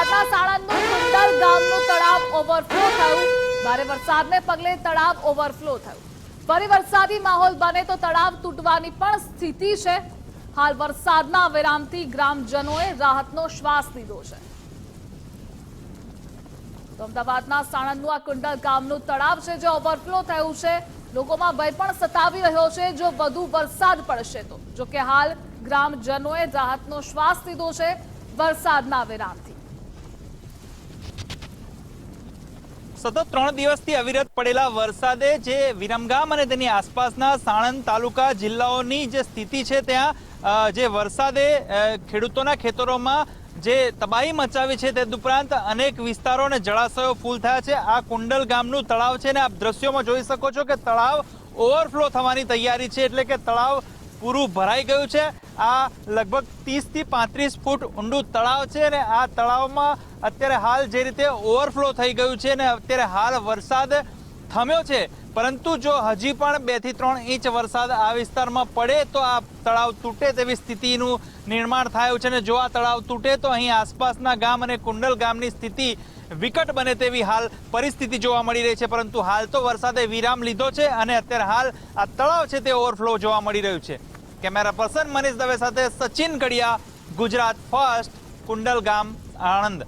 અમદાવાદના સાણંદનું કુંડલ તળાવ તૂટવાની પણ સ્થિતિ છે. હાલ વરસાદના વિરામથી ગ્રામજનોએ શ્વાસ લીધો છે. તો અમદાવાદના સાણંદનું આ કુંડલ ગામનું તળાવ છે, જે ઓવરફ્લો થયું છે. લોકોમાં ભય પણ સતાવી રહ્યો છે, જો વધુ વરસાદ પડશે તો. જોકે હાલ ગ્રામજનોએ રાહતનો શ્વાસ લીધો છે વરસાદના વિરામથી. સતત ત્રણ દિવસથી અવિરત પડેલા વરસાદે જે વિરમગામ અને તેની આસપાસના સાણંદ તાલુકા જિલ્લાઓની જે સ્થિતિ છે ત્યાં જે વરસાદે ખેડૂતોના ખેતરોમાં જે તબાહી મચાવી છે તે ઉપરાંત અનેક વિસ્તારો અને જળાશયો ફૂલ થયા છે. આ કુંડલ ગામનું તળાવ છે ને આપ દ્રશ્યોમાં જોઈ શકો છો કે તળાવ ઓવરફ્લો થવાની તૈયારી છે એટલે કે તળાવ પૂરું ભરાઈ ગયું છે. આ લગભગ ત્રીસથી પાંત્રીસ ફૂટ ઊંડું તળાવ છે અને આ તળાવમાં અત્યારે હાલ જે રીતે ઓવરફ્લો થઈ ગયું છે અને અત્યારે હાલ વરસાદ થમ્યો છે. પરંતુ જો હજી પણ બેથી ત્રણ ઇંચ વરસાદ આ વિસ્તારમાં પડે તો આ તળાવ તૂટે તેવી સ્થિતિનું નિર્માણ થયું છે અને જો આ તળાવ તૂટે તો અહીં આસપાસના ગામ અને કુંડલ ગામની સ્થિતિ વિકટ બને તેવી હાલ પરિસ્થિતિ જોવા મળી રહી છે. પરંતુ હાલ તો વરસાદે વિરામ લીધો છે અને અત્યારે હાલ આ તળાવ છે તે ઓવરફ્લો જોવા મળી રહ્યું છે. કેમેરા પર્સન મનીષ દવે સાથે સચિન ગડિયા ગુજરાત ફર્સ્ટ કુંડલ ગામ આણંદ.